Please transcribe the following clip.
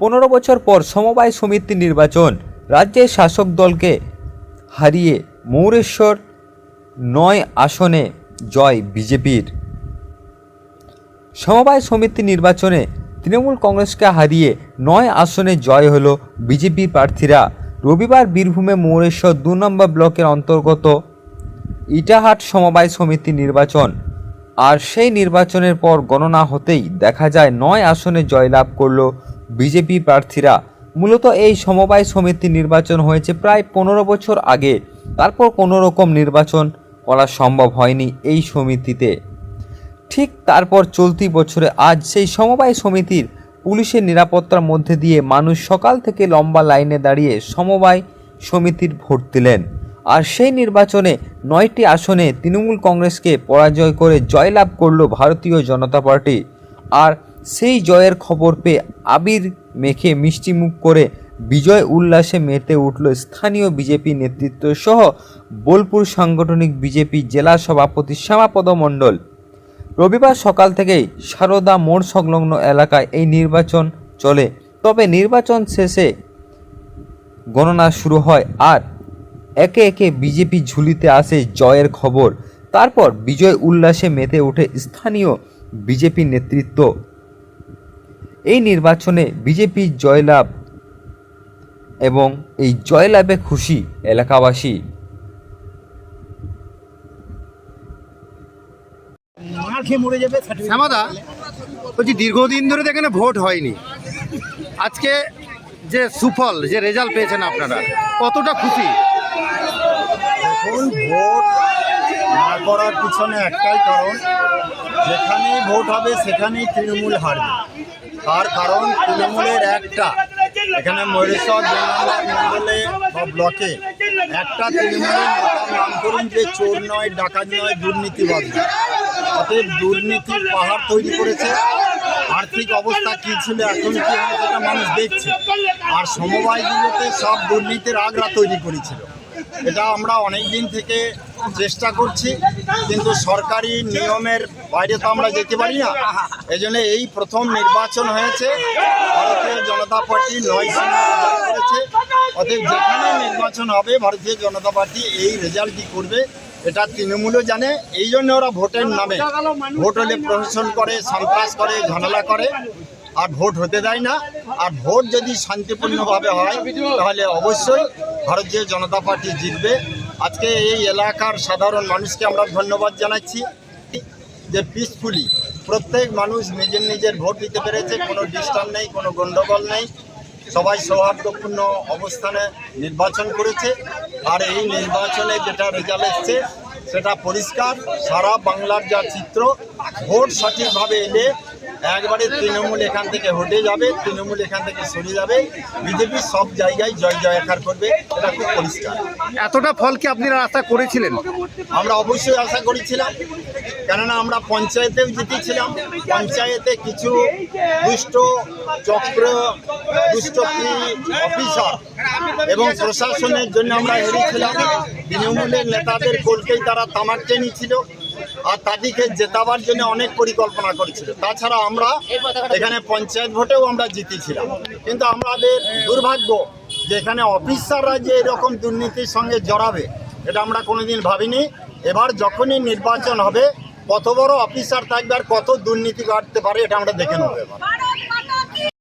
পনেরো বছর পর সমবায় সমিতি নির্বাচন। রাজ্যের শাসক দলকে হারিয়ে মৌরেশ্বর নয় আসনে জয় বিজেপির। সমবায় সমিতি নির্বাচনে তৃণমূল কংগ্রেসকে হারিয়ে নয় আসনে জয় হল বিজেপি প্রার্থীরা। রবিবার বীরভূমে মৌরেশ্বর দু নম্বর ব্লকের অন্তর্গত ইটাহাট সমবায় সমিতি নির্বাচন। আর সেই নির্বাচনের পর গণনা হতেই দেখা যায় নয় আসনে জয়লাভ করল বিজেপি প্রার্থীরা। মূলত এই সমবায় সমিতি নির্বাচন হয়েছে প্রায় পনেরো বছর আগে। তারপর কোনো রকম নির্বাচন করা সম্ভব হয়নি এই সমিতিতে। ঠিক তারপর চলতি বছরে আজ সেই সমবায় সমিতির পুলিশের নিরাপত্তার মধ্যে দিয়ে মানুষ সকাল থেকে লম্বা লাইনে দাঁড়িয়ে সমবায় সমিতির ভোট দিলেন। আর সেই নির্বাচনে নয়টি আসনে তৃণমূল কংগ্রেসকে পরাজয় করে জয়লাভ করল ভারতীয় জনতা পার্টি। আর সেই জয়ের খবর পেয়ে আবির মেখে মিষ্টিমুখ করে বিজয় উল্লাসে মেতে উঠল স্থানীয় বিজেপি নেতৃত্ব সহ বোলপুর সাংগঠনিক বিজেপি জেলা সভাপতি শ্যামাপদ মণ্ডল। রবিবার সকাল থেকেই সারদা মোড় সংলগ্ন এলাকায় এই নির্বাচন চলে। তবে নির্বাচন শেষে গণনা শুরু হয় আর একে একে বিজেপি ঝুলিতে আসে জয়ের খবর। তারপর বিজয় উল্লাসে মেতে ওঠে স্থানীয় বিজেপি নেতৃত্ব। এই নির্বাচনে বিজেপির জয়লাভ এবং এই জয়লাভে খুশি এলাকাবাসী। শ্যামাদা বলছি দীর্ঘদিন ধরে তো এখানে ভোট হয়নি। আজকে যে সুফল যে রেজাল্ট পেয়েছেন আপনারা কতটা খুশি? এখন ভোট না করার পিছনে একটাই কারণ যেখানেই ভোট হবে সেখানেই তৃণমূল হারবে। তার কারণ তৃণমূলের একটা। এখানে ময়ূরেশ্বর মন্ডলে বা ব্লকে। একটা তৃণমূলের নেতার নাম করুন যে চোর নয়, ডাকাত নয় দুর্নীতিবাদ। অতএব দুর্নীতির পাহাড় তৈরি করেছে। আর্থিক অবস্থা কী ছিল, এখন কি সেটা মানুষ দেখছে। আর সমবায়গুলোতে সব দুর্নীতির আগ্রা তৈরি করেছিল। এটা আমরা অনেক দিন থেকে চেষ্টা করছি, কিন্তু সরকারি নিয়মের বাইরে তো আমরা যেতে পারি না। এই জন্য এই প্রথম নির্বাচন হয়েছে, ভারতীয় জনতা পার্টি নয় করেছে। অতএব যেখানে নির্বাচন হবে, ভারতীয় জনতা পার্টি এই রেজাল্টই করবে, এটা তৃণমূলও জানে, এই জন্য ওরা ভোটের নামে। ভোট হলে প্রশাসন করে, সন্ত্রাস করে, ঝামেলা করে, আর ভোট হতে দেয় না। আর ভোট যদি শান্তিপূর্ণভাবে হয়, তাহলে অবশ্যই ভারতীয় জনতা পার্টি জিতবে। আজকে এই এলাকার সাধারণ মানুষকে আমরা ধন্যবাদ জানাচ্ছি যে পিসফুলি প্রত্যেক মানুষ নিজের নিজের ভোট দিতে পেরেছে, কোনো ডিস্টার্ব নেই, কোনো গণ্ডগোল নেই। সবাই সৌহার্দ্যপূর্ণ অবস্থানে নির্বাচন করেছে আর এই নির্বাচনে যেটা রেজাল্ট এসছে, সেটা পরিষ্কার, সারা বাংলার যা চিত্র, ভোট সঠিকভাবে এলে একবারে তৃণমূল এখান থেকে হটে যাবে তৃণমূল এখান থেকে সরে যাবে। বিজেপি সব জায়গায় জয় জয়াকার করবে এটা খুব পরিষ্কার। এতটা ফল কি আপনারা আশা করেছিলেন? আমরা অবশ্যই আশা করেছিলাম কেননা আমরা পঞ্চায়েতেও জিতেছিলাম। পঞ্চায়েতে কিছু দুষ্ট চক্র দুষ্টক্রি অফিসার এবং প্রশাসনের জন্য আমরা হেরেছিলাম। তৃণমূলের নেতাদের কোলকেই তারা তামাক টেনেছিল। আর তাদেরকে জেতাবার জন্য অনেক পরিকল্পনা করেছিল। তাছাড়া আমরা এখানে পঞ্চায়েত ভোটেও আমরা জিতেছিলাম। কিন্তু আমাদের দুর্ভাগ্য যে এখানে অফিসাররা যে এরকম দুর্নীতির সঙ্গে জড়াবে, এটা আমরা কোনোদিন ভাবিনি। এবার যখনই নির্বাচন হবে, কত বড় অফিসার থাকবে আর কত দুর্নীতি কাটতে পারে, এটা আমরা দেখে নেব। এবার